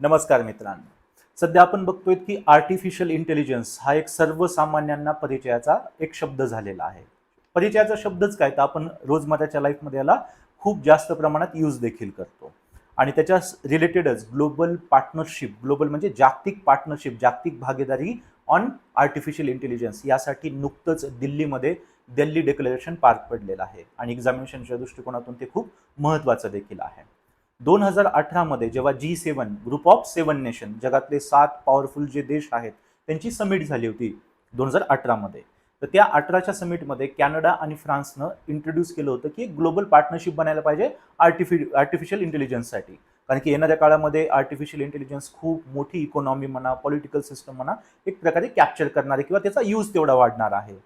नमस्कार मित्रांनो. सध्या आपण बघतोय की आर्टिफिशियल इंटेलिजन्स हा एक सर्वसामान्यांना परिचयाचा एक शब्द झालेला आहे. परिचयाचा शब्दच काय तर आपण रोजमर्राच्या लाईफमध्ये याला खूप जास्त प्रमाणात यूज देखील करतो. आणि त्याच्या रिलेटेडच ग्लोबल पार्टनरशिप ग्लोबल म्हणजे जागतिक पार्टनरशिप जागतिक भागीदारी ऑन आर्टिफिशियल इंटेलिजन्स यासाठी नुकतंच दिल्लीमध्ये दिल्ली डेक्लेरेशन पार पडलेलं आहे. आणि एक्झामिनेशनच्या दृष्टिकोनातून ते खूप महत्त्वाचं देखील आहे. दोन हजार अठरामध्ये जेव्हा G seven group of seven nation जगातले सात पॉवरफुल जे देश आहेत त्यांची समिट झाली होती दोन हजार अठरामध्ये तर त्या अठराच्या समिटमध्ये कॅनडा आणि फ्रान्सनं इंट्रोड्यूस केलं होतं की ग्लोबल पार्टनरशिप बनायला पाहिजे आर्टिफि आर्टिफिशियल इंटेलिजन्ससाठी कारण की येणाऱ्या काळामध्ये आर्टिफिशियल इंटेलिजन्स खूप मोठी इकॉनॉमी म्हणा पॉलिटिकल सिस्टम म्हणा एक प्रकारे कॅप्चर करणार आहे किंवा त्याचा यूज तेवढा वाढणार आहे.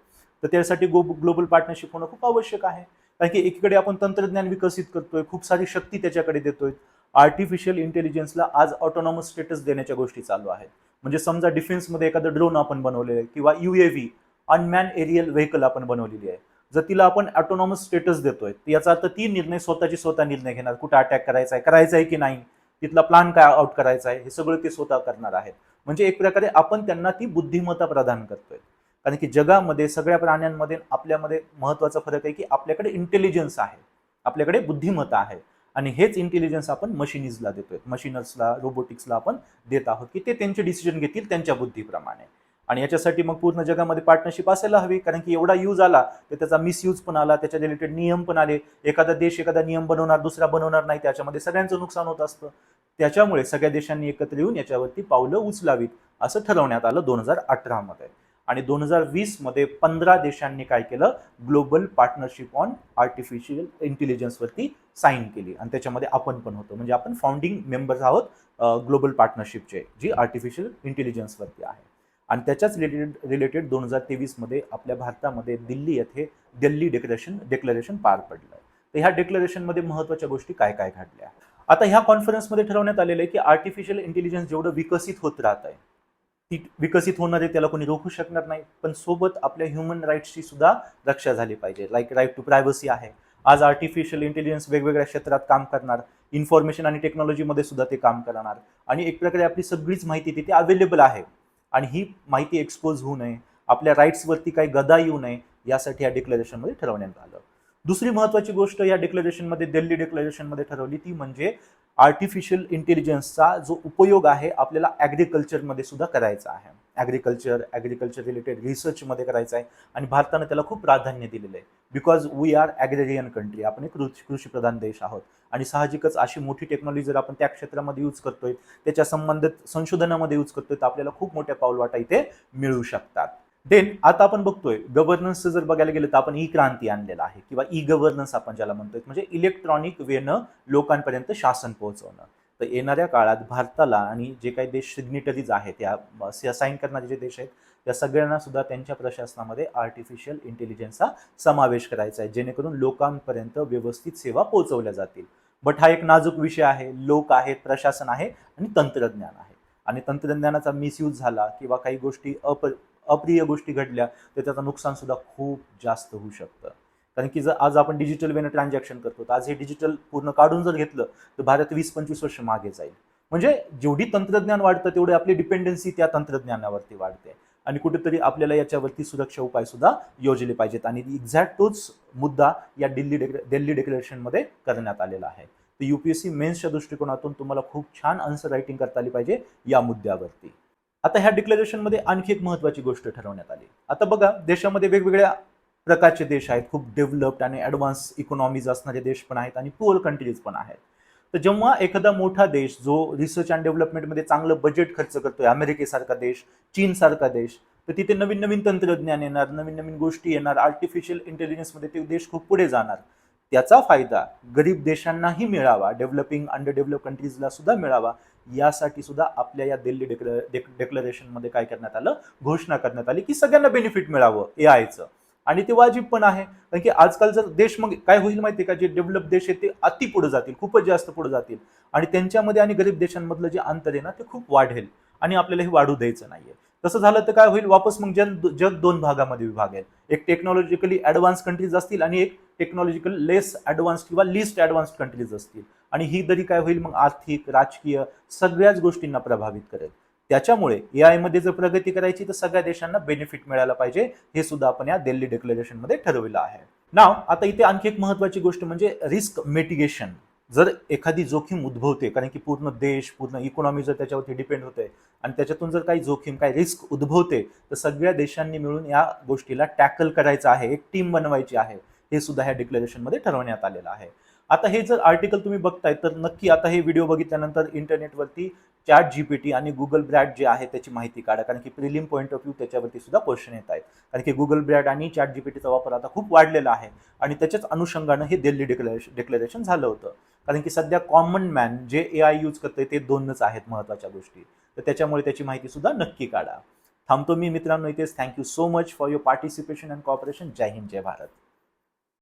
तर त्यासाठी गो ग्लोबल पार्टनरशिप होणं खूप आवश्यक आहे. कारण की एकीकडे आपण तंत्रज्ञान विकसित करतोय खूप सारी शक्ती त्याच्याकडे देतोय. आर्टिफिशियल इंटेलिजन्सला आज ऑटोनॉमस स्टेटस देण्याच्या गोष्टी चालू आहेत. म्हणजे समजा डिफेन्समध्ये एखादं ड्रोन आपण बनवलेलं आहे किंवा व्ही अनमॅन एरियल व्हेकल आपण बनवलेली आहे. जर तिला आपण ऑटोनॉमस स्टेटस देतोय याचा अर्थ ती निर्णय स्वतःची स्वतः निर्णय घेणार कुठं अटॅक करायचा आहे करायचा आहे की नाही तिथला प्लान काय आउट करायचा आहे हे सगळं ते स्वतः करणार आहेत. म्हणजे एक प्रकारे आपण त्यांना ती बुद्धिमत्ता प्रदान करतोय. कारण की जगामध्ये सगळ्या प्राण्यांमध्ये आपल्यामध्ये महत्त्वाचा फरक आहे की आपल्याकडे इंटेलिजन्स आहे. आपल्याकडे बुद्धिमत्ता आहे. आणि हेच इंटेलिजन्स आपण मशिनीजला देतोय. मशीनर्सला रोबोटिक्सला आपण देत आहोत की ते त्यांचे डिसिजन घेतील त्यांच्या बुद्धीप्रमाणे. आणि याच्यासाठी मग पूर्ण जगामध्ये पार्टनरशिप असायला हवी. कारण की एवढा यूज आला तर त्याचा मिसयूज पण आला त्याच्या रिलेटेड नियम पण आले. एखादा देश एखादा नियम बनवणार दुसरा बनवणार नाही त्याच्यामध्ये सगळ्यांचं नुकसान होत असतं. त्याच्यामुळे सगळ्या देशांनी एकत्र येऊन याच्यावरती पावलं उचलावीत असं ठरवण्यात आलं दोन हजार अठरामध्ये. आणि दोन हजार वीसमध्ये पंधरा देशांनी काय केलं? ग्लोबल पार्टनरशिप ऑन आर्टिफिशियल इंटेलिजन्सवरती साईन केली. आणि त्याच्यामध्ये आपण पण होतो. म्हणजे आपण फाउंडिंग मेंबर्स आहोत ग्लोबल पार्टनरशिपचे जी आर्टिफिशियल इंटेलिजन्सवरती आहे. आणि त्याच्याच रिलेटेड रिलेटेड दोन हजार तेवीसमध्ये आपल्या भारतामध्ये दिल्ली येथे दिल्ली डेक्लेरेशन डेक्लेरेशन पार पडलं तर ह्या डेक्लेरेशनमध्ये महत्त्वाच्या गोष्टी काय काय घडल्या? आता ह्या कॉन्फरन्समध्ये ठरवण्यात आलेलं आहे की आर्टिफिशियल इंटेलिजन्स जेवढं विकसित होत राहत आहे ती विकसित होणार आहे त्याला कोणी रोखू शकणार नाही. पण सोबत आपल्या ह्युमन राईट्सची सुद्धा रक्षा झाली पाहिजे. लाईक राईट टू प्रायव्हसी आहे. आज आर्टिफिशियल इंटेलिजन्स वेगवेगळ्या क्षेत्रात काम करणार. इन्फॉर्मेशन आणि टेक्नॉलॉजीमध्ये सुद्धा ते काम करणार. आणि एक प्रकारे आपली सगळीच माहिती तिथे अवेलेबल आहे. आणि ही माहिती एक्सपोज होऊ नये. आपल्या राईट्सवरती काही गदा येऊ नये यासाठी या डिक्लेरेशनमध्ये ठरवण्यात आलं. दुसरी महत्वाची गोष्ट या डिक्लेरेशनमध्ये दिल्ली डिक्लेरेशनमध्ये ठरवली ती म्हणजे आर्टिफिशियल इंटेलिजन्सचा जो उपयोग आहे आपल्याला ॲग्रिकल्चरमध्ये सुद्धा करायचा आहे. ॲग्रिकल्चर ॲग्रिकल्चर रिलेटेड रिसर्चमध्ये करायचा आहे. आणि भारतानं त्याला खूप प्राधान्य दिलेलं आहे. Because we are agrarian country आपण एक कृषी कृषीप्रधान देश आहोत. आणि साहजिकच अशी मोठी टेक्नॉलॉजी जर आपण त्या क्षेत्रामध्ये यूज करतोय त्याच्या संबंधित संशोधनामध्ये यूज करतोय तर आपल्याला खूप मोठ्या पाऊलवाटा इथे मिळू शकतात. देन आता आपण बघतोय गव्हर्नन्सचं जर बघायला गेलं तर आपण ई क्रांती आणलेला आहे. किंवा ई गव्हर्नन्स आपण ज्याला म्हणतोय म्हणजे इलेक्ट्रॉनिक वेनं लोकांपर्यंत शासन पोहोचवणं. तर येणाऱ्या काळात भारताला आणि जे काही देश सिग्नेटरीज आहेत या साईन करणारे जे देश आहेत त्या सगळ्यांना सुद्धा त्यांच्या प्रशासनामध्ये आर्टिफिशियल इंटेलिजन्सचा समावेश करायचा आहे. जेणेकरून लोकांपर्यंत व्यवस्थित सेवा पोहोचवल्या जातील. बट हा एक नाजूक विषय आहे. लोक आहेत प्रशासन आहे आणि तंत्रज्ञान आहे. आणि तंत्रज्ञानाचा मिसयूज झाला किंवा काही गोष्टी अप अप्रिय गोष्टी घडल्या तर त्याचं नुकसान सुद्धा खूप जास्त होऊ शकतं. कारण की जर आज आपण डिजिटल वेनं ट्रान्झॅक्शन करतो तर आज हे डिजिटल पूर्ण काढून जर घेतलं तर भारत वीस पंचवीस वर्ष मागे जाईल. म्हणजे जेवढी तंत्रज्ञान वाढतं तेवढी आपली डिपेंडन्सी त्या तंत्रज्ञानावरती वाढते. आणि कुठेतरी आपल्याला याच्यावरती सुरक्षा उपाय सुद्धा योजले पाहिजेत. आणि एक्झॅक्ट तोच मुद्दा या दिल्ली डेक दिल्ली डेक्लेरेशनमध्ये करण्यात आलेला आहे. तर यू पी एस सी मेन्सच्या दृष्टिकोनातून तुम्हाला खूप छान आन्सर रायटिंग करता आली पाहिजे या मुद्द्यावरती. आता ह्या डिक्लेरेशनमध्ये आणखी एक महत्त्वाची गोष्ट ठरवण्यात आली. आता बघा देशामध्ये वेगवेगळ्या प्रकारचे देश आहेत. खूप डेव्हलप्ड आणि ॲडव्हान्स इकॉनॉमीज असणारे देश पण आहेत आणि पुअर कंट्रीज पण आहेत. तर जेव्हा एखादा मोठा देश जो रिसर्च अँड डेव्हलपमेंटमध्ये चांगलं बजेट खर्च करतोय अमेरिकेसारखा देश चीनसारखा देश तर तिथे नवीन नवीन तंत्रज्ञान येणार नवीन नवीन गोष्टी येणार आर्टिफिशियल इंटेलिजन्समध्ये ते देश खूप पुढे जाणार. त्याचा फायदा गरीब देशांनाही मिळावा डेव्हलपिंग अंडर डेव्हलप कंट्रीजला सुद्धा मिळावा. यासाठी सुद्धा आपल्या या दिल्ली डेक्लरेशनमध्ये काय करण्यात आलं? घोषणा करण्यात आली की सगळ्यांना बेनिफिट मिळावं ए आयचं आणि ते वाजीब पण आहे कारण की आजकाल जर देश मग काय होईल माहिती का? जे डेव्हलप देश आहेत ते अति पुढे जातील खूपच जास्त पुढे जातील. आणि त्यांच्यामध्ये आणि गरीब देशांमधलं जे अंतर आहे ना ते खूप वाढेल. आणि आपल्याला हे वाढू द्यायचं नाहीये. तसं झालं तर काय होईल? वापस मग जन जग दोन भागामध्ये विभागेल एक टेक्नॉलॉजिकली ॲडव्हान्स कंट्रीज असतील आणि एक टेक्नॉलॉजिकल लेस ॲडव्हान्स किंवा लिस्ट ॲडव्हान्स कंट्रीज असतील. आणि ही दरी काय होईल मग आर्थिक राजकीय सगळ्याच गोष्टींना प्रभावित करेल. त्याच्यामुळे ए आयमध्ये जर प्रगती करायची तर सगळ्या देशांना बेनिफिट मिळायला पाहिजे. हे सुद्धा आपण या दिल्ली डिक्लेरेशनमध्ये ठरवलं आहे. नाव आता इथे आणखी एक महत्वाची गोष्ट म्हणजे रिस्क मिटिगेशन जर एखादी जोखीम उद्भवते कारण की पूर्ण देश पूर्ण इकॉनॉमी जर त्याच्यावरती डिपेंड होते आणि त्याच्यातून जर काही जोखीम काही रिस्क उद्भवते तर सगळ्या देशांनी मिळून या गोष्टीला टॅकल करायचं आहे एक टीम बनवायची आहे. हे सुद्धा ह्या डिक्लेरेशनमध्ये ठरवण्यात आलेलं आहे. आता हे जर आर्टिकल तुम्ही बघताय तर नक्की आता हे व्हिडिओ बघितल्यानंतर इंटरनेटवरती चॅट जीपीटी आणि गुगल ब्रॅड जे आहे त्याची माहिती काढा. कारण की प्रिलिम पॉईंट ऑफ व्ह्यू त्याच्यावरती सुद्धा क्वेश्चन येत आहेत. कारण की गुगल ब्रॅड आणि चॅट जीपीटीचा वापर आता खूप वाढलेला आहे. आणि त्याच्याच अनुषंगानं हे दिल्ली डिक्लेरेशन डिक्लेरेशन झालं होतं. कारण की सध्या कॉमन मॅन जे ए आय यूज करते ते दोनच आहेत महत्त्वाच्या गोष्टी. तर त्याच्यामुळे त्याची माहिती सुद्धा नक्की काढा. थांबतो मी मित्रांनो इथेच. Thank you so much for your participation and cooperation जय हिंद जय भारत.